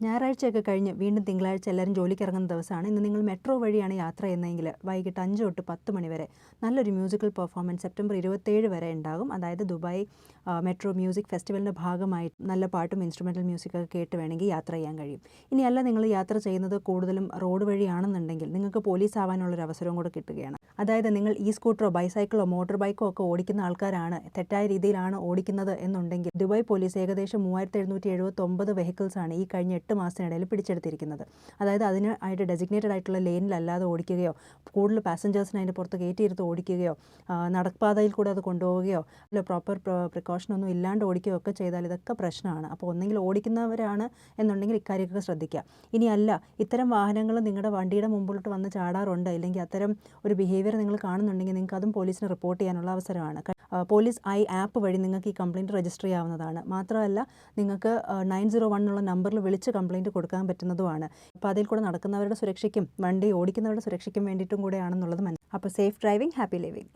ഞായറാഴ്ചയൊക്കെ കഴിഞ്ഞ് വീണ്ടും തിങ്കളാഴ്ച എല്ലാവരും ജോലിക്ക് ഇറങ്ങുന്ന ദിവസമാണ്. ഇന്ന് നിങ്ങൾ മെട്രോ വഴിയാണ് യാത്ര ചെയ്യുന്നതെങ്കിൽ വൈകിട്ട് അഞ്ച് തൊട്ട് പത്ത് മണി വരെ നല്ലൊരു മ്യൂസിക്കൽ പെർഫോമൻസ് സെപ്റ്റംബർ ഇരുപത്തേഴ് വരെ ഉണ്ടാകും. അതായത് ദുബായ് മെട്രോ മ്യൂസിക് ഫെസ്റ്റിവലിന്റെ ഭാഗമായി നല്ല പാട്ടും ഇൻസ്ട്രുമെന്റൽ മ്യൂസിക്കൊക്കെ കേട്ട് വേണമെങ്കിൽ യാത്ര ചെയ്യാൻ കഴിയും. ഇനിയല്ല നിങ്ങൾ യാത്ര ചെയ്യുന്നത് കൂടുതലും റോഡ് വഴിയാണെന്നുണ്ടെങ്കിൽ നിങ്ങൾക്ക് പോലീസ് ആവാനുള്ളൊരു അവസരവും കൂടെ കിട്ടുകയാണ്. അതായത് നിങ്ങൾ ഈ സ്കൂട്ടറോ ബൈസൈക്കിളോ മോട്ടോർ ബൈക്കോ ഒക്കെ ഓടിക്കുന്ന ആൾക്കാരാണ്. തെറ്റായ രീതിയിലാണ് ഓടിക്കുന്നത് എന്നുണ്ടെങ്കിൽ ദുബായ് പോലീസ് ഏകദേശം മൂവായിരത്തി എഴുന്നൂറ്റി എഴുപത്തി ഒമ്പത് വെഹിക്കിൾസാണ് ഈ കഴിഞ്ഞ എട്ട് മാസത്തിനിടയിൽ പിടിച്ചെടുത്തിരിക്കുന്നത്. അതായത് അതിന് ആയിട്ട് ഡെസിഗ്നേറ്റഡ് ആയിട്ടുള്ള ലെയിനിലല്ലാതെ ഓടിക്കുകയോ കൂടുതൽ പാസഞ്ചേഴ്സിനെ അതിന്റെ പുറത്ത് കയറ്റിയിരുത്ത് ഓടിക്കുകയോ നടപ്പാതയിൽ കൂടെ അത് കൊണ്ടുപോവുകയോ അല്ല പ്രോപ്പർ പ്രിക്കോഷൻ ഒന്നും ഇല്ലാണ്ട് ഓടിക്കുകയോ ഒക്കെ ചെയ്താൽ ഇതൊക്കെ പ്രശ്നമാണ്. അപ്പോൾ ഒന്നെങ്കിൽ ഓടിക്കുന്നവരാണ് എന്നുണ്ടെങ്കിൽ ഇക്കാര്യമൊക്കെ ശ്രദ്ധിക്കുക. ഇനിയല്ല ഇത്തരം വാഹനങ്ങൾ നിങ്ങളുടെ വണ്ടിയുടെ മുമ്പിലോട്ട് വന്ന് ചാടാറുണ്ട്. അല്ലെങ്കിൽ അത്തരം ഒരു ബിഹേവിയർ നിങ്ങൾ കാണുന്നുണ്ടെങ്കിൽ നിങ്ങൾക്ക് അതും പോലീസിന് റിപ്പോർട്ട് ചെയ്യാനുള്ള അവസരമാണ്. പോലീസ് ഐ ആപ്പ് വഴി നിങ്ങൾക്ക് ഈ കംപ്ലയിന്റ് രജിസ്റ്റർ ചെയ്യാവുന്നതാണ്. മാത്രമല്ല നിങ്ങൾക്ക് നയൻ സീറോ വൺ എന്നുള്ള നമ്പറിൽ വിളിച്ച് കംപ്ലയിന്റ് കൊടുക്കാൻ പറ്റുന്നതുമാണ്. അപ്പോൾ അതിൽ കൂടെ നടക്കുന്നവരുടെ സുരക്ഷയ്ക്കും വണ്ടി ഓടിക്കുന്നവരുടെ സുരക്ഷയ്ക്കും വേണ്ടിയിട്ടും കൂടെയാണെന്നുള്ളത് മനസ്സിലാക്കും അപ്പോൾ സേഫ് ഡ്രൈവിംഗ് ഹാപ്പി ലിവിംഗ്